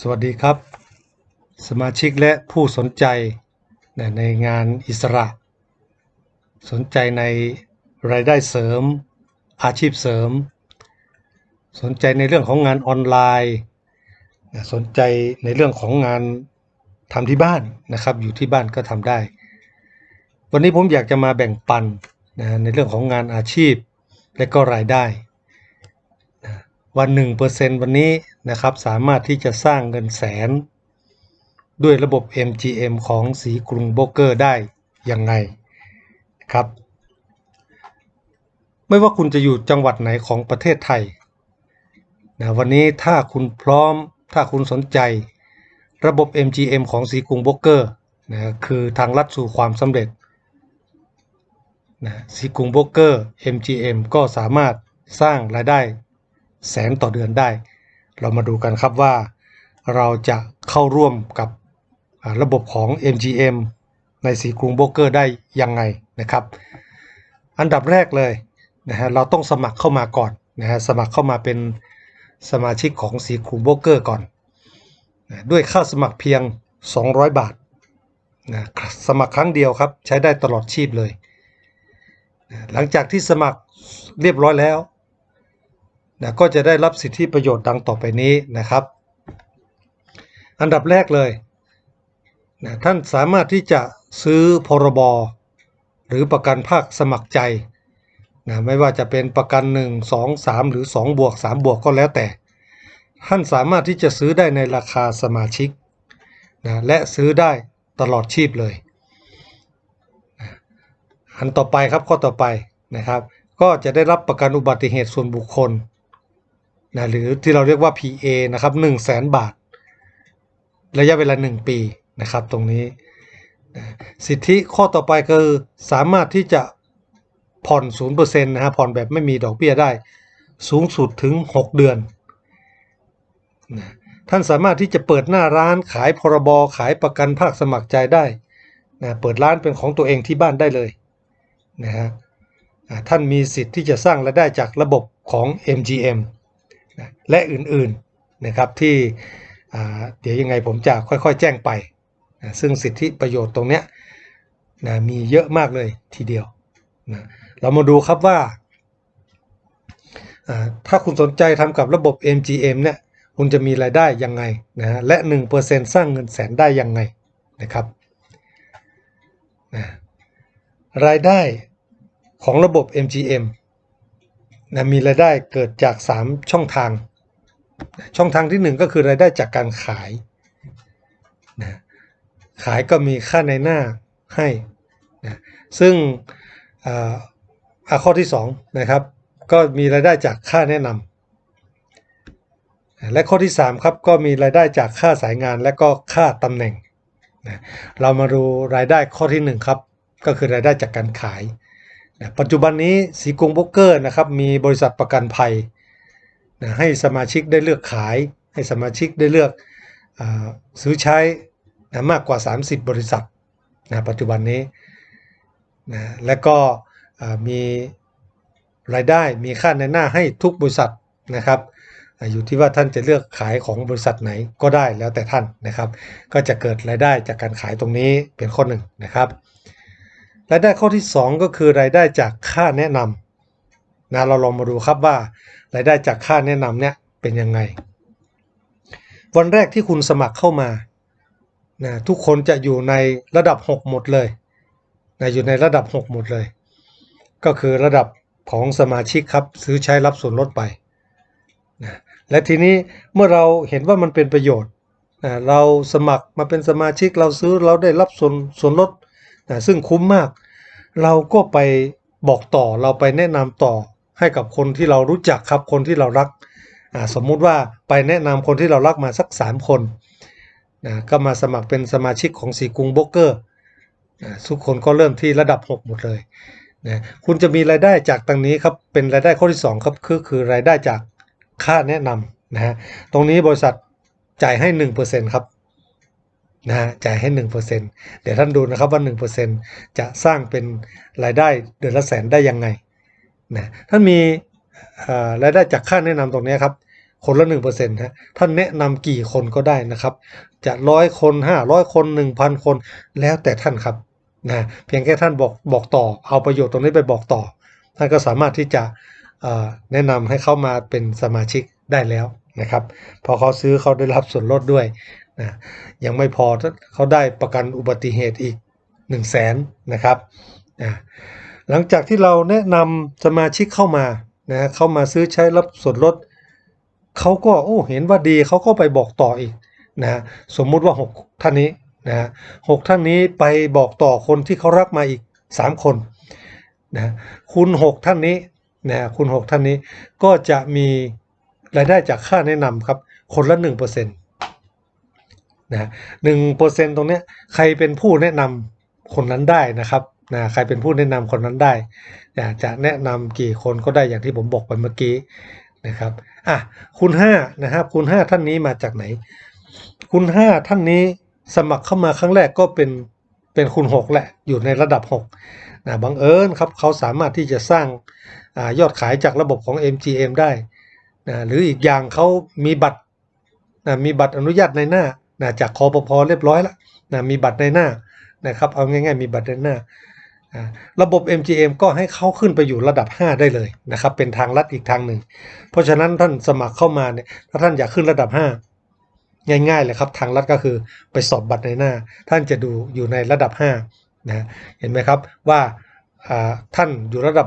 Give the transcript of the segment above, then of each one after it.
สวัสดีครับ สมาชิกและผู้สนใจในงานอิสระ สนใจในรายได้เสริม อาชีพเสริม สนใจในเรื่องของงานออนไลน์สนใจในเรื่องของงานทำที่บ้านนะครับ อยู่ที่บ้านก็ทำได้ วันนี้ผมอยากจะมาแบ่งปันนะในเรื่องของงานอาชีพและก็รายได้ วันหนึ่งเปอร์เซ็นวันนี้นะครับสามารถที่จะสร้างเงินแสน ด้วยระบบ MGM ของสีกรุงโบรกเกอร์ได้ยังไงครับ ไม่ว่าคุณจะอยู่จังหวัดไหนของประเทศไทยนะวันนี้ถ้าคุณพร้อมถ้าคุณสนใจ ระบบ MGM ของสีกรุงโบรกเกอร์นะคือทางลัดสู่ความสำเร็จนะสีกรุงโบรกเกอร์ MGM ก็สามารถสร้างรายได้ แสนต่อเดือนได้ เรามาดูกันครับว่าเราจะเข้าร่วมกับระบบของ MGM ในสีกรุงโบรเกอร์ได้ยังไงนะครับ อันดับแรกเลยนะฮะเราต้องสมัครเข้ามาก่อนนะฮะสมัครเข้ามาเป็นสมาชิกของสีกรุงโบรเกอร์ก่อนนะด้วยค่าสมัครเพียง 200 บาทนะสมัครครั้งเดียวครับ ใช้ได้ตลอดชีพเลย หลังจากที่สมัครเรียบร้อยแล้ว นะก็จะได้รับสิทธิประโยชน์ดังต่อไปนี้นะครับ อันดับแรกเลยนะท่านสามารถที่จะซื้อพรบหรือประกันภาคสมัครใจนะไม่ว่าจะเป็นประกัน 1 2 3 หรือ 2 บวก 3 บวกก็แล้วแต่ ท่านสามารถที่จะซื้อได้ในราคาสมาชิกนะและซื้อได้ตลอดชีพเลยนะอันต่อไปครับข้อต่อไปนะครับ ก็จะได้รับประกันอุบัติเหตุส่วนบุคคล นะหรือที่เราเรียกว่า PA นะครับ1 0 0 0 0แบาท ระยะเวลา 1 ปีนะครับตรงนี้ สิทธิข้อต่อไปคือสามารถที่จะผ่อน0%นะฮะผ่อนแบบไม่มีดอกเบี้ยได้สูงสุดถึง 6 เดือนนะท่านสามารถที่จะเปิดหน้าร้านขายพรบขายประกันภาคสมัครใจได้นะเปิดร้านเป็นของตัวเองที่บ้านได้เลยนะฮะท่านมีสิทธิ์ที่จะสร้างรายได้จากระบบของ MGM และอื่นๆนะครับที่เดี๋ยวยังไงผมจะค่อยๆ แจ้งไปนะซึ่งสิทธิประโยชน์ตรงเนี้ยนะมีเยอะมากเลยทีเดียวนะเรามาดูครับว่า ถ้าคุณสนใจทำกับระบบ MGM เนี่ยคุณจะมีรายได้ยังไงนะและ 1%สร้างเงินแสนได้ยังไงนะครับนะรายได้ของระบบ MGM นะมีรายได้เกิดจาก 3 ช่องทาง ช่องทางที่ 1 ก็คือรายได้จากการขายนะขายก็มีค่าในหน้าให้นะซึ่งข้อที่2นะครับก็มีรายได้จากค่าแนะนำและข้อที่3ครับก็มีรายได้จากค่าสายงานและก็ค่าตำแหน่งนะเรามาดูรายได้ข้อที่1ครับก็คือรายได้จากการขาย นะปัจจุบันนี้สีกรงโบรกเกอร์นะครับมีบริษัทประกันภัยนะให้สมาชิกได้เลือกขาย ให้สมาชิกได้เลือกอซื้อใช้นะมากกว่า 30 บริษัทนะปัจจุบันนี้นะและก็มีรายได้มีค่าในหน้าให้ทุกบริษัทนะครับอยู่ที่ว่าท่านจะเลือกขายของบริษัทไหนก็ได้แล้วแต่ท่านนะครับ ก็จะเกิดรายได้จากการขายตรงนี้เป็นข้อหนึ่งนะครับ รายได้ข้อที่ 2 ก็คือรายได้จากค่าแนะนำนะเราลองมาดูครับว่ารายได้จากค่าแนะนำเนี่ยเป็นยังไง วันแรกที่คุณสมัครเข้ามานะทุกคนจะอยู่ในระดับ 6 หมดเลยนะอยู่ในระดับ 6 หมดเลย ก็คือระดับของสมาชิกครับซื้อใช้รับส่วนลดไปนะและทีนี้เมื่อเราเห็นว่ามันเป็นประโยชน์นะเราสมัครมาเป็นสมาชิกเราซื้อเราได้รับส่วนส่วนลดนะซึ่งคุ้มมาก เราก็ไปบอกต่อเราไปแนะนำต่อให้กับคนที่เรารู้จักครับคนที่เรารักอ่าสมมุติว่าไปแนะนำคนที่เรารักมาสัก 3 คนนะก็มาสมัครเป็นสมาชิกของสีกรุงโบรกเกอร์ทุกคนก็เริ่มที่ระดับ 6 หมดเลยนะคุณจะมีรายได้จากตรงนี้ครับเป็นรายได้ข้อที่2ครับคือคือรายได้จากค่าแนะนำนะฮะตรงนี้บริษัทจ่ายให้ 1%ครับ นะฮะจ่ายให้ 1%เดี๋ยวท่านดูนะครับว่า 1%จะสร้างเป็นรายได้เดือนละแสนได้ยังไงนะท่านมีรายได้จากค่าแนะนำตรงนี้ครับคนละ1%ฮะท่านแนะนำกี่คนก็ได้นะครับ จะร้อยคน 500 คน 1,000 คนแล้วแต่ท่านครับนะเพียงแค่ท่านบอกบอกต่อ เอาประโยชน์ตรงนี้ไปบอกต่อ ท่านก็สามารถที่จะแนะนำให้เข้ามาเป็นสมาชิกได้แล้วนะครับ พอเขาซื้อเขาได้รับส่วนลดด้วย นะยังไม่พอเขาได้ประกันอุบัติเหตุอีก 1 0 0 0 0แสนนะครับอ่าหลังจากที่เราแนะนำสมาชิกเข้ามานะเข้ามาซื้อใช้รับส่วนลดเขาก็โอ้เห็นว่าดีเขาก็ไปบอกต่ออีกนะสมมุติว่า 6 ท่านนี้นะหกท่านนี้ไปบอกต่อคนที่เขารักมาอีก 3 คนนะคุณ 6 ท่านนี้นะคุณ 6 ท่านนี้ก็จะมีรายได้จากค่าแนะนำครับ คนละ 1% นะหนึ่งเปอร์เซ็นตรงเนี้ยใครเป็นผู้แนะนำคนนั้นได้นะครับนะใครเป็นผู้แนะนำคนนั้นได้อยากจะแนะนำกี่คนก็ได้อย่างที่ผมบอกไปเมื่อกี้นะครับอะคุณ 5 นะครับ คุณ 5 ท่านนี้มาจากไหน คุณ 5 ท่านนี้สมัครเข้ามาครั้งแรกก็เป็นเป็นคุณ 6 แหละอยู่ในระดับ6นะบังเอิญครับเขาสามารถที่จะสร้างอยอดขายจากระบบของ MGM ได้นะหรืออีกอย่างเขามีบัตรนะมีบัตรอนุญาตในหน้า นะจากคอปพเรียบร้อยแล้วนะมีบัตรในหน้านะครับเอาง่ายๆมีบัตรในหน้า ระบบ MGM ก็ให้เขาขึ้นไปอยู่ระดับ 5 ได้เลยนะครับเป็นทางลัดอีกทางหนึ่ง เพราะฉะนั้นท่านสมัครเข้ามาเนี่ยถ้าท่านอยากขึ้นระดับ 5 ง่ายๆเลยครับทางลัดก็คือไปสอบบัตรในหน้า ท่านจะดูอยู่ในระดับ5นะเห็นไหมครับว่าท่านอยู่ระดับ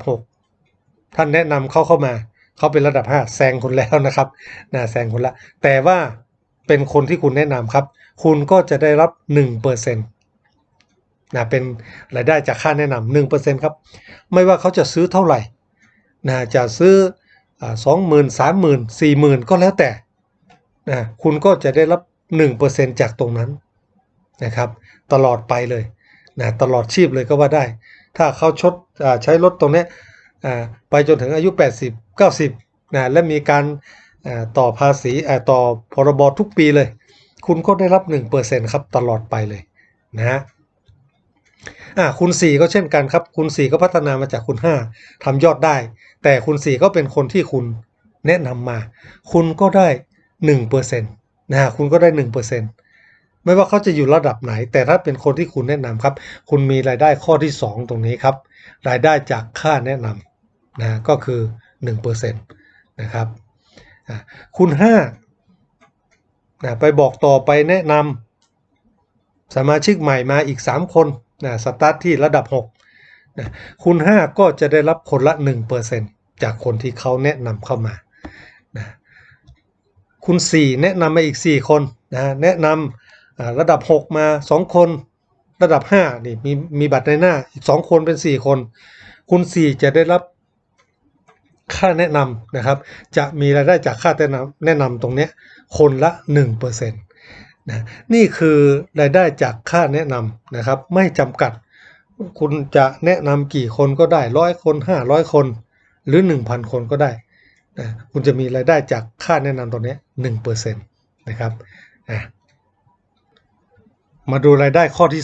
6 ท่านแนะนำเขาเข้ามาเขาเป็นระดับ 5 แซงคุณแล้วนะครับนะแซงคุณละแต่ว่า เป็นคนที่คุณแนะนำครับ คุณก็จะได้รับ 1%นะเป็นรายได้จากค่าแนะนำ1%ครับ ไม่ว่าเขาจะซื้อเท่าไหร่นะจะซื้อสองหมื่นสามหมื่นสี่หมื่นก็แล้วแต่นะคุณก็จะได้รับ1%จากตรงนั้นนะครับ ตลอดไปเลยนะตลอดชีพเลยก็ว่าได้ ถ้าเขาชดใช้รถตรงนี้ไปจนถึงอายุ 80 90นะและมีการ ต่อภาษีต่อพรบทุกปีเลย คุณก็ได้รับ 1%ครับตลอดไปเลยนะฮะคูณ4 ก็เช่นกันครับคูณ4 ก็พัฒนามาจากคูณ5ทำยอดได้ แต่คูณ4 ก็เป็นคนที่คุณแนะนำมา คุณก็ได้ 1%นะฮะคุณก็ได้ 1%ไม่ว่าเขาจะอยู่ระดับไหน แต่ถ้าเป็นคนที่คุณแนะนำครับ คุณมีรายได้ข้อที่ 2 ตรงนี้ครับ รายได้จากค่าแนะนำนะก็คือ 1%นะครับ คุณ5นะไปบอกต่อไปแนะนำสมาชิกใหม่มาอีก 3 คนนะสตาร์ทที่ระดับ6นะคุณ 5 ก็จะได้รับคนละ 1%จากคนที่เขาแนะนำเข้ามานะคุณ 4 แนะนำมาอีก 4 คนนะแนะนำระดับ 6 มา 2 คน ระดับ5นี่มีมีบัตรในหน้าอีก 2 คนเป็น 4 คน คุณ 4 จะได้รับ ค่าแนะนำนะครับ จะมีรายได้จากค่าแนะนำแนะนำตรงนี้คนละ 1%นะนี่คือรายได้จากค่าแนะนำนะครับ ไม่จำกัด คุณจะแนะนำกี่คนก็ได้ร้อยคน500 คน หรือ 1,000 คนก็ได้นะคุณจะมีรายได้จากค่าแนะนำตรงนี้ย1%นะครับอะมาดูรายได้ข้อที่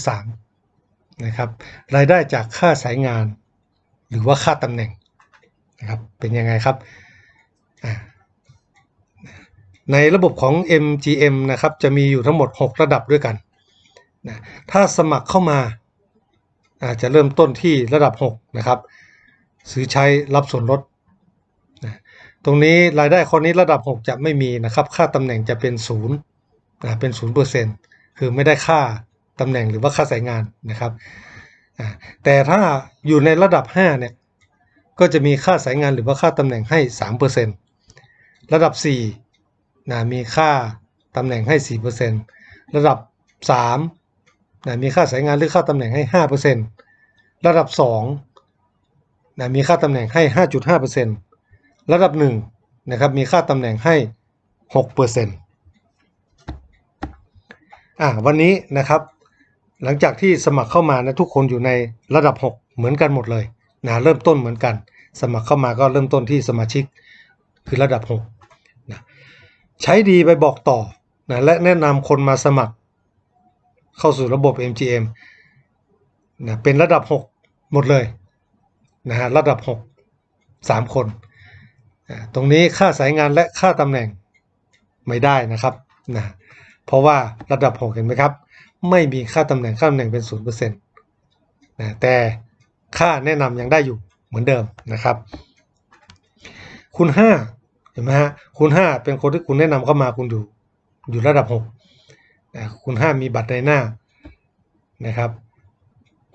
3นะครับรายได้จากค่าสายงาน หรือว่าค่าตำแหน่ง นะครับเป็นยังไงครับ ในระบบของ MGM นะครับจะมีอยู่ทั้งหมด 6 ระดับด้วยกันนะถ้าสมัครเข้ามาอาจจะเริ่มต้นที่ระดับ 6 นะครับ ซื้อใช้รับส่วนลดนะตรงนี้รายได้คนนี้ระดับ 6 จะไม่มีนะครับ ค่าตำแหน่งจะเป็น0นะเป็น0%คือไม่ได้ค่าตำแหน่งหรือว่าค่าสายงานนะครับ แต่ถ้าอยู่ในระดับ 5 เนี่ย ก็จะมีค่าสายงานหรือว่าค่าตำแหน่งให้ 3%ระดับ4นะมีค่าตำแหน่งให้ 4%ระดับ3นะมีค่าสายงานหรือค่าตำแหน่งให้ 5%ระดับ2นะมีค่าตำแหน่งให้ 5.5%ระดับ1นะครับมีค่าตำแหน่งให้ 6%อ่าวันนี้นะครับหลังจากที่สมัครเข้ามานะทุกคนอยู่ในระดับ 6 เหมือนกันหมดเลย นะเริ่มต้นเหมือนกัน สมัครเข้ามาก็เริ่มต้นที่สมาชิกคือระดับ6นะใช้ดีไปบอกต่อนะและแนะนำคนมาสมัครเข้าสู่ระบบ MGM นะเป็นระดับ 6 หมดเลยนะฮะระดับ 6 3 คนอ่าตรงนี้ค่าสายงานและค่าตำแหน่งไม่ได้นะครับนะเพราะว่าระดับ 6 เห็นไหมครับ ไม่มีค่าตำแหน่งค่าตำแหน่งเป็น 0%นะแต่ ค่าแนะนำยังได้อยู่เหมือนเดิมนะครับ คุณ5เห็นไหมฮะคุณ 5 เป็นคนที่คุณแนะนำเข้ามาคุณอยู่อยู่ระดับ6นะคุณ 5 มีบัตรในหน้านะครับ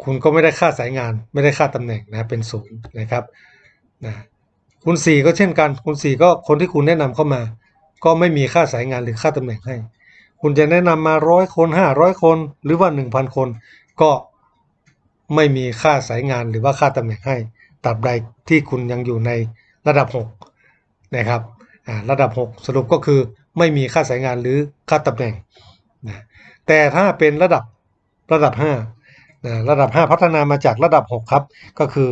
คุณก็ไม่ได้ค่าสายงาน ไม่ได้ค่าตำแหน่งนะเป็นศูนย์นะครับนะคุณ 4 ก็เช่นกัน คุณ 4 ก็คนที่คุณแนะนำเข้ามา ก็ไม่มีค่าสายงานหรือค่าตำแหน่งให้ คุณจะแนะนำมาร้อยคนห้าร้อยคนหรือว่าหนึ่งพันคนก็ ไม่มีค่าสายงานหรือว่าค่าตำแหน่งให้ตราบใดที่คุณยังอยู่ในระดับ 6 นะครับระดับ 6 สรุปก็คือไม่มีค่าสายงานหรือค่าตำแหน่งนะแต่ถ้าเป็นระดับระดับ5นะระดับ 5 พัฒนามาจากระดับ 6 ครับ ก็คือ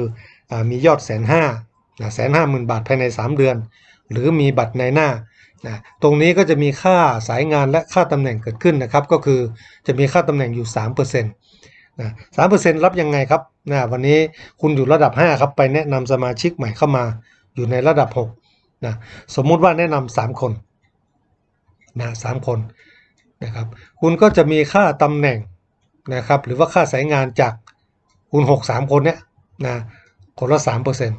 อมียอดแสนห้าแสนห้าหมื่นบาทภายใน 3 เดือน หรือมีบัตรในหน้านะตรงนี้ก็จะมีค่าสายงานและค่าตำแหน่งเกิดขึ้นนะครับ ก็คือจะมีค่าตำแหน่งอยู่ 3%นะสามเปอร์เซ็นต์รับยังไงครับนะวันนี้คุณอยู่ระดับ 5 ครับ ไปแนะนำสมาชิกใหม่เข้ามาอยู่ในระดับ6นะสมมุติว่าแนะนำ3คนนะสามคนนะครับคุณก็จะมีค่าตำแหน่งนะครับหรือว่าค่าสายงานจากคุณ 6 3 คนเนี้ยนะคนละ3%น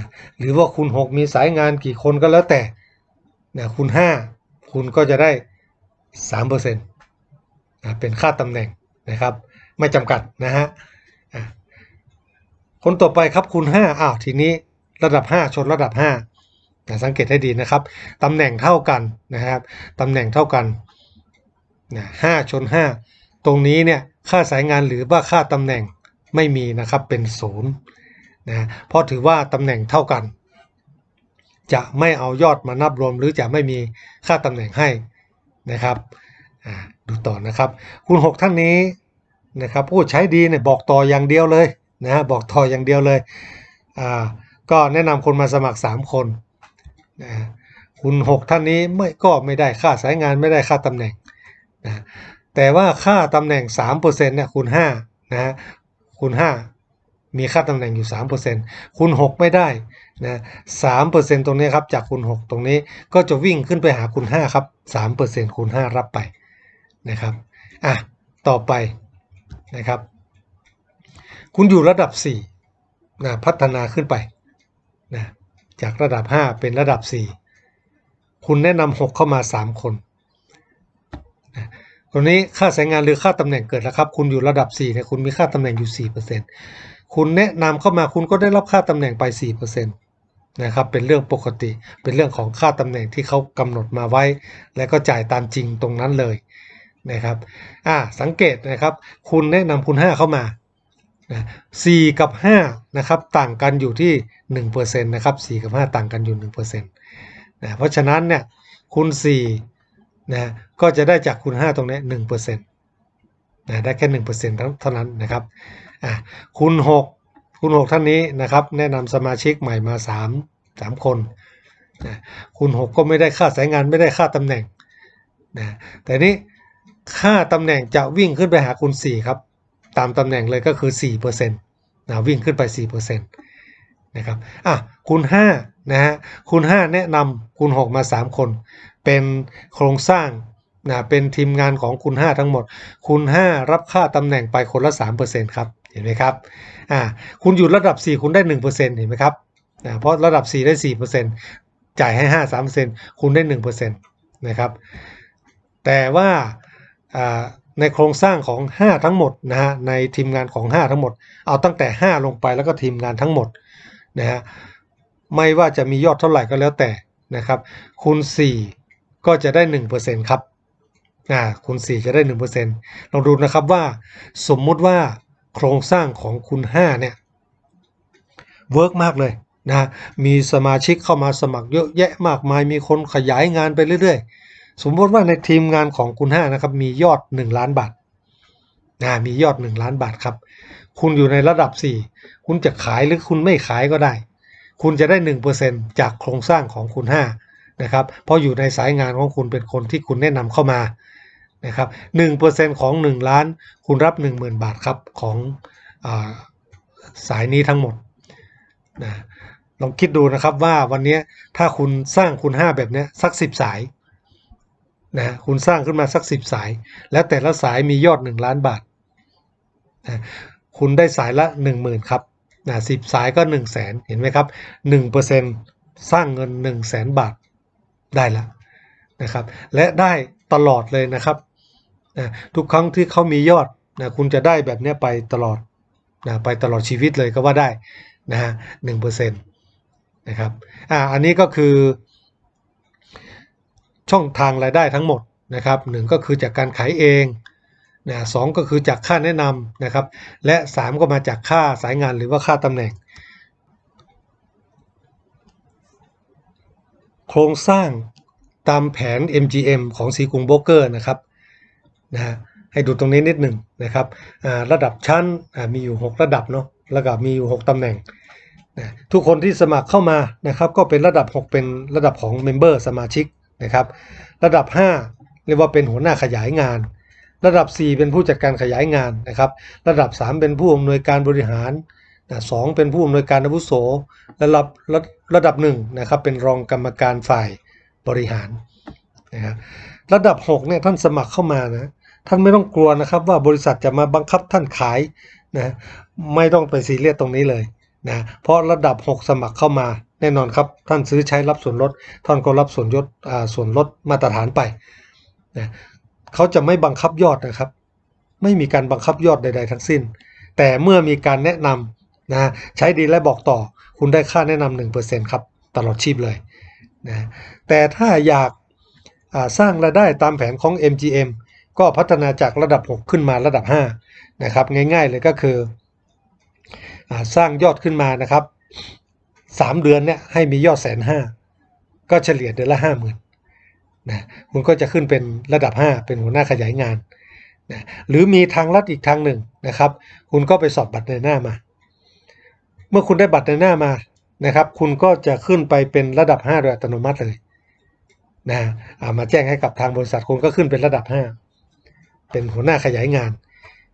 ะหรือว่าคุณ6มีสายงานกี่คนก็แล้วแต่นะคุณ 5 คุณก็จะได้3%นะเป็นค่าตำแหน่งนะครับ ไม่จำกัดนะฮะคนต่อไปครับคุณ5อ้าวทีนี้ระดับ 5 ชนระดับ5นะสังเกตให้ดีนะครับตำแหน่งเท่ากันนะครับตำแหน่งเท่ากันนะ5ชน 5 ตรงนี้เนี่ยค่าสายงานหรือว่าค่าตำแหน่งไม่มีนะครับเป็นศูนย์นะเพราะถือว่าตำแหน่งเท่ากัน จะไม่เอายอดมานับรวม หรือจะไม่มีค่าตำแหน่งให้นะครับดูต่อนะครับคุณ6 ท่านนี้ นะครับพูดใช้ดีเนี่ยบอกต่ออย่างเดียวเลยนะฮะบอกต่ออย่างเดียวเลยอ่าก็แนะนำคนมาสมัคร 3 คนนะคุณ 6 ท่านนี้ไม่ก็ไม่ได้ค่าสายงานไม่ได้ค่าตำแหน่งนะแต่ว่าค่าตำแหน่ง3%เนี่ยคูณ5นะฮะคูณ5 มีค่าตำแหน่งอยู่ 3%คูณ6 ไม่ได้นะ3%ตรงนี้ครับจากคูณ6 ตรงนี้ก็จะวิ่งขึ้นไปหาคูณ5 ครับ 3%คูณ5รับไปนะครับอะต่อไป นะครับ คุณอยู่ระดับ4นะพัฒนาขึ้นไปนะจากระดับ 5 เป็นระดับ 4 คุณแนะนำ6เข้ามา 3 คนนะตรงนี้ค่าสายงานหรือค่าตำแหน่งเกิดแล้วครับ คุณอยู่ระดับ4เนี่ยคุณมีค่าตำแหน่งอยู่ 4%คุณแนะนำเข้ามาคุณก็ได้รับค่าตำแหน่งไป 4%นะครับเป็นเรื่องปกติเป็นเรื่องของค่าตำแหน่งที่เขากำหนดมาไว้ และก็จ่ายตามจริงตรงนั้นเลย นะครับอ่าสังเกตนะครับ คุณแนะนำคุณ 5 เข้ามานะ4กับ5นะครับต่างกันอยู่ที่1%นะครับ4กับ 5 ต่างกันอยู่1%นะเพราะฉะนั้นเนี่ยคุณ4นะก็จะได้จากคุณ 5 ตรงนี้1%นะได้แค่1%เท่านั้นนะครับอะคุณ 6 คุณ 6 ท่านนี้นะครับแนะนำสมาชิกใหม่มา 3 3 คนนะคุณ 6 ก็ไม่ได้ค่าสายงานไม่ได้ค่าตำแหน่งนะแต่นี้ ค่าตำแหน่งจะวิ่งขึ้นไปหาคุณ 4 ครับ ตามตำแหน่งเลยก็คือ4%นะวิ่งขึ้นไป 4%นะครับอะคุณ5นะฮะคุณ5แนะนำคุณ6มา 3 คน เป็นโครงสร้างนะเป็นทีมงานของคุณ5ทั้งหมดคุณ5รับค่าตำแหน่งไปคนละ 3%ครับเห็นไหมครับอ่าคุณอยู่ระดับ 4 คุณได้ 1%เห็นไหมครับนะเพราะระดับ 4 ได้ 4%จ่ายให้ 5 3%คุณได้ 1%นะครับแต่ว่า ในโครงสร้างของ 5 ทั้งหมดนะฮะในทีมงานของ 5 ทั้งหมด เอาตั้งแต่ 5 ลงไปแล้วก็ทีมงานทั้งหมดนะฮะไม่ว่าจะมียอดเท่าไหร่ก็แล้วแต่นะครับคูณ 4 ก็จะได้ 1%ครับอ่าคูณ 4 จะได้ 1%ลองดูนะครับว่าสมมุติว่าโครงสร้างของคูณ5เนี่ยเวิร์กมากเลยนะมีสมาชิกเข้ามาสมัครเยอะแยะมากมายมีคนขยายงานไปเรื่อยๆ สมมติว่าในทีมงานของคุณ5นะครับมียอด 1 ล้านบาทนะมียอด 1 ล้านบาทครับ คุณอยู่ในระดับ 4 คุณจะขายหรือคุณไม่ขายก็ได้ คุณจะได้ 1%จากโครงสร้างของคุณ5นะครับเพราะอยู่ในสายงานของคุณเป็นคนที่คุณแนะนำเข้ามานะครับ1%ของ 1 ล้าน คุณรับ 10,000 บาทครับของอาสายนี้ทั้งหมดนะลองคิดดูนะครับว่าวันนี้ถ้าคุณสร้างคุณ 5 แบบนี้สัก 10 สาย นะคุณสร้างขึ้นมาสัก10สาย แล้วแต่ละสายมียอด1ล้านบาทนะคุณได้สายละ10,000ครับนะสิบสายก็1 0 0 0 0แสนเห็นไหมครับ1%สร้างเงิน1 0 0 0 0แสนบาทได้ละนะครับ และได้ตลอดเลยนะครับนะทุกครั้งที่เขามียอดนะคุณจะได้แบบนี้ไปตลอดนะไปตลอดชีวิตเลยก็ว่าได้นะฮะหนึ่งเปอร์เซ็นต์นะครับอ่าอันนี้ก็คือ ช่องทางรายได้ทั้งหมดนะครับหนึ่งก็คือจากการขายเองนะสองก็คือจากค่าแนะนำนะครับ และสามก็มาจากค่าสายงานหรือว่าค่าตำแหน่ง โครงสร้างตามแผน MGM ของสีกุงโบเกอร์นะครับนะฮะให้ดูตรงนี้นิดหนึ่งนะครับระดับชั้นมีอยู่ 6 ระดับเนาะแล้วก็มีอยู่ 6ตำแหน่งนะทุกคนที่สมัครเข้ามานะครับ ก็เป็นระดับ 6 เป็นระดับของเมมเบอร์สมาชิก นะครับ ระดับ 5 เรียกว่าเป็นหัวหน้าขยายงาน ระดับ 4 เป็นผู้จัดการขยายงานนะครับ ระดับ 3 เป็นผู้อำนวยการบริหารสองเป็นผู้อำนวยการอาวุโสระดับระระดับ1นะครับเป็นรองกรรมการฝ่ายบริหารนะครับระดับ6เนี่ยท่านสมัครเข้ามานะท่านไม่ต้องกลัวนะครับว่าบริษัทจะมาบังคับท่านขายนะไม่ต้องไปซีเรียสตรงนี้เลยนะเพราะระดับ 6 สมัครเข้ามา แน่นอนครับท่านซื้อใช้รับส่วนลดท่านก็รับส่วนลดอ่าส่วนลดมาตรฐานไปนะเขาจะไม่บังคับยอดนะครับ ไม่มีการบังคับยอดใด ๆ ทั้งสิ้น แต่เมื่อมีการแนะนำนะใช้ดีและบอกต่อ คุณได้ค่าแนะนำ1%ครับตลอดชีพเลยนะแต่ถ้าอยากาสร้างรายได้ตามแผนของ MGM ก็พัฒนาจากระดับ 6 ขึ้นมาระดับ5นะครับง่ายๆเลยก็คืออสร้างยอดขึ้นมานะครับ 3เดือนเนี่ยให้มียอดแสนห้าก็เฉลี่ยเดือนละ5 0,000นนะคุณก็จะขึ้นเป็นระดับ 5 เป็นหัวหน้าขยายงานนะหรือมีทางลัดอีกทางหนึ่งนะครับ คุณก็ไปสอบบัตรในหน้ามา เมื่อคุณได้บัตรในหน้ามานะครับ คุณก็จะขึ้นไปเป็นระดับ 5 โดยอัตโนมัติเลยนะามาแจ้งให้กับทางบริษัทคุณก็ขึ้นเป็นระดับ 5 เป็นหัวหน้าขยายงาน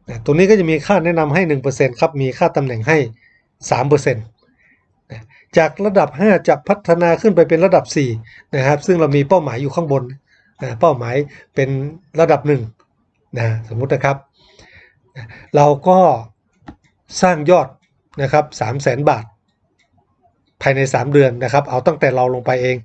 นะตรงนี้ก็จะมีค่าแนะนำให้ 1%ครับมีค่าตำแหน่งให้3%นะ จากระดับ 5 จะพัฒนาขึ้นไปเป็นระดับ4นะครับ ซึ่งเรามีเป้าหมายอยู่ข้างบนนะเป้าหมายเป็นระดับ1นะสมมุตินะครับ เราก็สร้างยอดนะครับ3 0 0 0 0 0บาท ภายใน 3 เดือนนะครับ เอาตั้งแต่เราลงไปเอง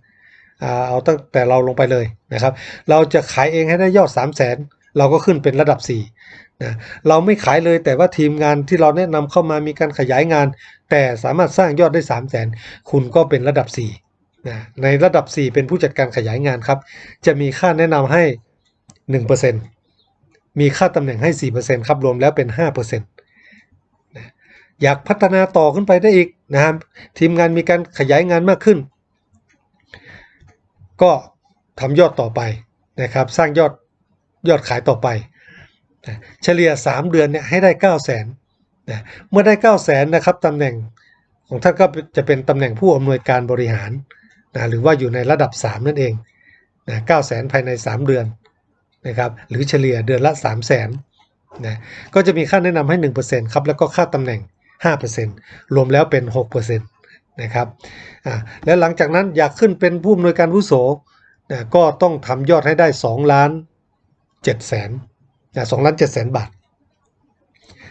เอาตั้งแต่เราลงไปเลยนะครับ เราจะขายเองให้ได้ยอด 3 0 0 0 0 0เราก็ขึ้นเป็นระดับ 4 นะเราไม่ขายเลยแต่ว่าทีมงานที่เราแนะนำเข้ามามีการขยายงาน แต่สามารถสร้างยอดได้ 3 0 0 0 0 0คุณก็เป็นระดับ4นะในระดับ 4 เป็นผู้จัดการขยายงานครับ จะมีค่าแนะนำให้ 1%มีค่าตำแหน่งให้ 4%ครับรวมแล้วเป็น5%นะอยากพัฒนาต่อขึ้นไปได้อีกนะครับทีมงานมีการขยายงานมากขึ้น ก็ทำยอดต่อไปนะครับ สร้างยอดยอดขายต่อไป นะเฉลี่ย 3 เดือนเนี่ยให้ได้ 9 0 0 0 0นนะเมื่อได้ 9 0 0 0 0นนะครับตำแหน่งของท่านก็จะเป็นตำแหน่งผู้อำนวยการบริหารนะหรือว่าอยู่ในระดับ 3 นั่นเองนะ9 0 0 0 0 0ภายใน 3 เดือนนะครับหรือเฉลี่ยเดือนละ 3 0 0 0 0นนะก็จะมีค่าแนะนำให้ 1%ครับแล้วก็ค่าตำแหน่ง 5%รวมแล้วเป็น 6%นะครับอ่าและหลังจากนั้นอยากขึ้นเป็นผู้อำนวยการวุโสนะก็ต้องทำยอดให้ได้ 2 ล้าน7แสน นะ2ล้าน7แสนบาท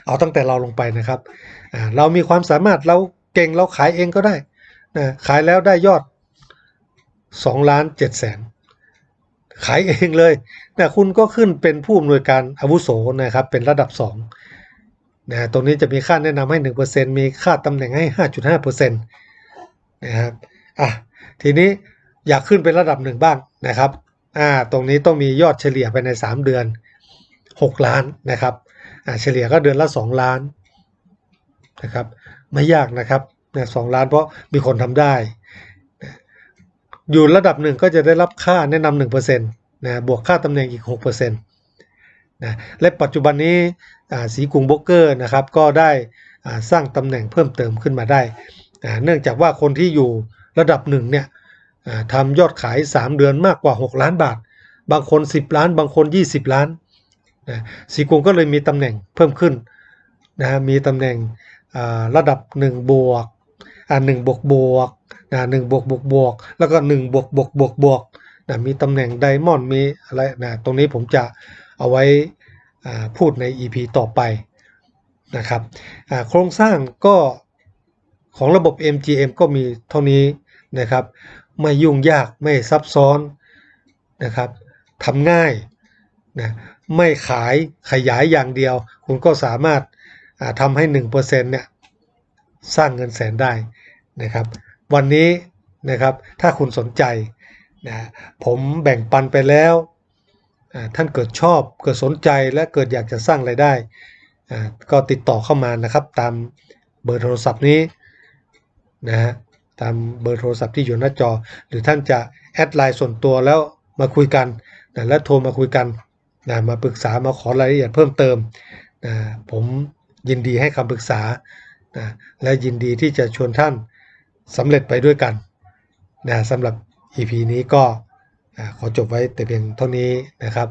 เอาตั้งแต่เราลงไปนะครับ เรามีความสามารถเราเก่งเราขายเองก็ได้นะขายแล้วได้ยอด2ล้าน7แสนขายเองเลยนะคุณก็ขึ้นเป็นผู้อำนวยการอาวุโสนะครับเป็นระดับ2นะตรงนี้จะมีค่าแนะนำให้ 1%มีค่าตำแหน่งให้ 5.5%นะครับอะทีนี้อยากขึ้นเป็นระดับหนึ่งบ้างนะครับอ่าตรงนี้ต้องมียอดเฉลี่ยภายใน 3 เดือน 6 ล้านนะครับเฉลี่ยก็เดือนละ 2 ล้านนะครับไม่ยากนะครับสองล้านเพราะมีคนทำได้ อยู่ระดับหนึ่งก็จะได้รับค่าแนะนำหนึ่งเปอร์เซ็นต์นะบวกค่าตำแหน่งอีกหกเปอร์เซ็นต์นะและปัจจุบันนี้สีกรุงโบรกเกอร์นะครับก็ได้สร้างตำแหน่งเพิ่มเติมขึ้นมาได้ เนื่องจากว่าคนที่อยู่ระดับหนึ่งเนี่ยทำยอดขาย 3 เดือนมากกว่า 6 ล้านบาท บางคน 10 ล้าน บางคน 20 ล้าน นะสีกรุงก็เลยมีตำแหน่งเพิ่มขึ้นนะมีตำแหน่งระดับ1บวกอ่าหนึ่งบวกบวกนะหนึ่งบวกบวกบวกแล้วก็1บวกบวกบวกบวกนะมีตำแหน่งไดมอนด์มีอะไรนะตรงนี้ผมจะเอาไว้พูดใน EP ต่อไปนะครับโครงสร้างก็ของระบบ MGM ก็มีเท่านี้นะครับ ไม่ยุ่งยากไม่ซับซ้อนนะครับทำง่ายนะ ไม่ขายขยายอย่างเดียว คุณก็สามารถทำให้ 1%เนี่ยสร้างเงินแสนได้นะครับ วันนี้นะครับถ้าคุณสนใจนะผมแบ่งปันไปแล้ว ท่านเกิดชอบเกิดสนใจและเกิดอยากจะสร้างไรายได้ ก็ติดต่อเข้ามานะครับ ตามเบอร์โทรศัพท์นี้นะฮะตามเบอร์โทรศัพท์ที่อยู่หน้าจอ หรือท่านจะแอดไลน์ส่วนตัวแล้วมาคุยกัน แล้วโทรมาคุยกัน นะมาปรึกษามาขอรายละเอียดเพิ่มเติมนะผมยินดีให้คำปรึกษานะและยินดีที่จะชวนท่านสำเร็จไปด้วยกันนะสำหรับ EP นี้ก็ขอจบไว้แต่เพียงเท่านี้นะครับ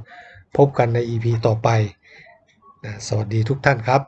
พบกันใน EP ต่อไปนะสวัสดีทุกท่านครับ